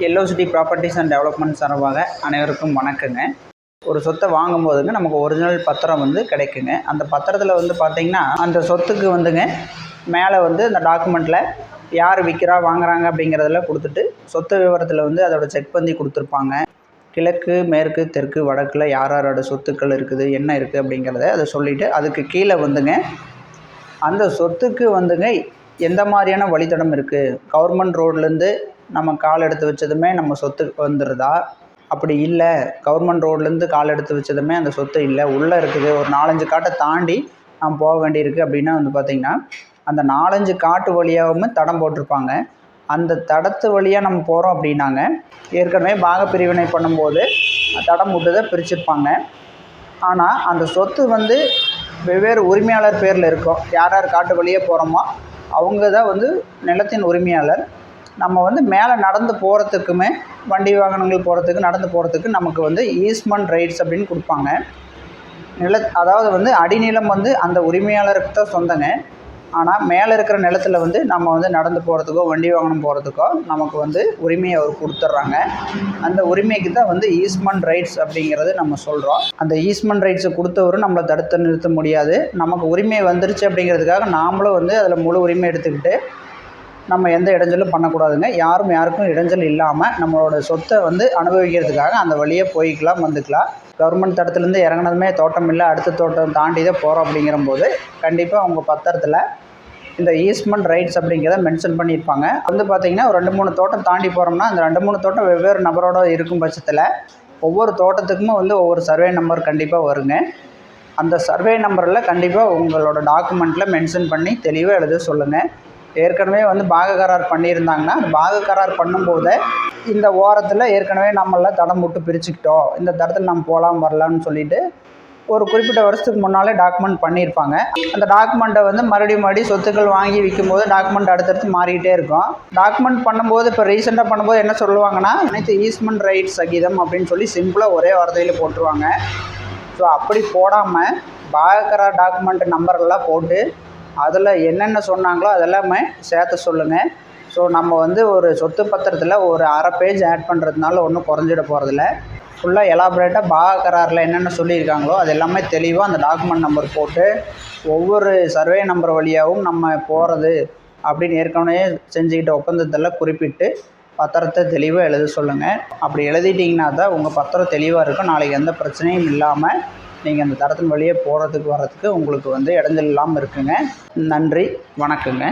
Yellow city properties and development சார்பாக அனைவருக்கும் வணக்கங்க. ஒரு சொத்தை வாங்கும்போதுங்க நமக்கு ஒரிஜினல் பத்திரம் வந்து கிடைக்குங்க. அந்த பத்திரத்தில் வந்து பார்த்திங்கன்னா அந்த சொத்துக்கு வந்துங்க மேலே வந்து அந்த டாக்குமெண்ட்டில் யார் விற்கிறா வாங்குறாங்க அப்படிங்கிறதெல்லாம் கொடுத்துட்டு சொத்து விவரத்தில் வந்து அதோட செக் பண்ணி கொடுத்துருப்பாங்க. கிழக்கு மேற்கு தெற்கு வடக்கில் யார் யாரோட சொத்துக்கள் இருக்குது என்ன இருக்குது அப்படிங்கிறத அதை சொல்லிவிட்டு அதுக்கு கீழே வந்துங்க அந்த சொத்துக்கு வந்துங்க எந்த மாதிரியான வழித்தடம் இருக்குது கவர்மெண்ட் ரோட்லேருந்து நம்ம கால் எடுத்து வச்சதுமே நம்ம சொத்துக்கு வந்துடுதா அப்படி இல்லை. கவர்மெண்ட் ரோட்லேருந்து கால் எடுத்து வச்சதுமே அந்த சொத்து இல்லை. உள்ளே இருக்குது. ஒரு நாலஞ்சு காட்டை தாண்டி நாம் போக வேண்டியிருக்கு அப்படின்னா வந்து பார்த்திங்கன்னா அந்த நாலஞ்சு காட்டு வழியாகவும் தடம் போட்டிருப்பாங்க. அந்த தடத்து வழியாக நம்ம போகிறோம் அப்படின்னாங்க. ஏற்கனவே பாகப்பிரிவினை பண்ணும்போது தடம் விட்டுதை பிரிச்சிருப்பாங்க. ஆனால் அந்த சொத்து வந்து வெவ்வேறு உரிமையாளர் பேரில் இருக்கும். யார் யார் காட்டு வழியே போகிறோமோ அவங்க தான் வந்து நிலத்தின் உரிமையாளர். நம்ம வந்து மேலே நடந்து போகிறதுக்குமே வண்டி வாகனங்கள் போகிறதுக்கு நடந்து போகிறதுக்கு நமக்கு வந்து ஈஸ்மன் ரைட்ஸ் அப்படின்னு கொடுப்பாங்க. நில அதாவது வந்து அடிநிலம் வந்து அந்த உரிமையாளருக்கு தான் சொந்தங்க. ஆனால் மேலே இருக்கிற நிலத்துல வந்து நம்ம வந்து நடந்து போகிறதுக்கோ வண்டி வாகனம் போகிறதுக்கோ நமக்கு வந்து உரிமையை அவர் கொடுத்துட்றாங்க. அந்த உரிமைக்கு தான் வந்து ஈஸ்மன் ரைட்ஸ் அப்படிங்கிறது நம்ம சொல்கிறோம் அந்த ஈஸ்மன் ரைட்ஸை கொடுத்தவரும் நம்மளை தடுத்து நிறுத்த முடியாது. நமக்கு உரிமை வந்துருச்சு அப்படிங்கிறதுக்காக நாமளும் வந்து அதில் முழு உரிமை எடுத்துக்கிட்டு நம்ம எந்த இடைஞ்சலும் பண்ணக்கூடாதுங்க. யாரும் யாருக்கும் இடைஞ்சல் இல்லாமல் நம்மளோட சொத்தை வந்து அனுபவிக்கிறதுக்காக அந்த வழியே போய்க்கலாம் வந்துக்கலாம். கவர்மெண்ட் தடத்துலேருந்து இறங்குனதுமே தோட்டம் இல்லை அடுத்த தோட்டம் தாண்டி தான் போகிறோம் அப்படிங்கிறபோது கண்டிப்பாக அவங்க பத்திரத்தில் இந்த ஈஸ்ட்மெண்ட் ரைட்ஸ் அப்படிங்கிறத மென்ஷன் பண்ணியிருப்பாங்க. வந்து பார்த்திங்கன்னா ஒரு ரெண்டு மூணு தோட்டம் தாண்டி போகிறோம்னா அந்த ரெண்டு மூணு தோட்டம் வெவ்வேறு நபரோட இருக்கும் பட்சத்தில் ஒவ்வொரு தோட்டத்துக்குமே வந்து ஒவ்வொரு சர்வே நம்பர் கண்டிப்பாக வருங்க. அந்த சர்வே நம்பரில் கண்டிப்பாக உங்களோட டாக்குமெண்ட்டில் மென்ஷன் பண்ணி தெளிவாக எழுத சொல்லுங்கள் ஏற்கனவே வந்து பாக கரார் பண்ணியிருந்தாங்கன்னா அந்த பாக கரார் பண்ணும்போது இந்த ஓரத்தில் ஏற்கனவே நம்மளாம் தடம் விட்டு பிரிச்சுக்கிட்டோம். இந்த தடத்தில் நம்ம போகலாம் வரலாம்னு சொல்லிட்டு ஒரு குறிப்பிட்ட வருஷத்துக்கு முன்னாலே டாக்குமெண்ட் பண்ணியிருப்பாங்க. அந்த டாக்குமெண்ட்டை வந்து மறுபடியும் மறுபடியும் சொத்துக்கள் வாங்கி விற்கும்போது டாக்குமெண்ட் அடுத்தடுத்து மாறிக்கிட்டே இருக்கும். டாக்குமெண்ட் பண்ணும்போது இப்போ ரீசெண்டாக பண்ணும்போது என்ன சொல்லுவாங்கன்னா அனைத்து ஈஸ்மெண்ட் ரைட்ஸ் சகிதம் அப்படின்னு சொல்லி சிம்பிளாக ஒரே வார்த்தையில் போட்டுருவாங்க. ஸோ அப்படி போடாமல் பாகக்கரா டாக்குமெண்ட் நம்பரெல்லாம் போட்டு அதில் என்னென்ன சொன்னாங்களோ அதெல்லாமே சேர்த்து சொல்லுங்கள் ஸோ நம்ம வந்து ஒரு சொத்து பத்திரத்தில் ஒரு அரை பேஜ் ஆட் பண்ணுறதுனால ஒன்றும் குறைஞ்சிட போகிறதில்ல ஃபுல்லாக எலாபரேட்டாக பாக கராரில் என்னென்ன சொல்லியிருக்காங்களோ அது எல்லாமே தெளிவாக அந்த டாக்குமெண்ட் நம்பர் போட்டு ஒவ்வொரு சர்வே நம்பர் வழியாகவும் நம்ம போகிறது அப்படின்னு ஏற்கனவே செஞ்சுக்கிட்ட ஒப்பந்தத்தில் குறிப்பிட்டு பத்திரத்தை தெளிவாக எழுத சொல்லுங்கள் அப்படி எழுதிட்டிங்கன்னா தான் உங்கள் பத்திரம் தெளிவாக இருக்கும். நாளைக்கு எந்த பிரச்சனையும் இல்லாமல் நீங்கள் அந்த தரத்தின் வழியே போகிறதுக்கு வர்றதுக்கு உங்களுக்கு வந்து இடைஞ்சல் இல்லாமல் இருக்குங்க. நன்றி வணக்கங்க.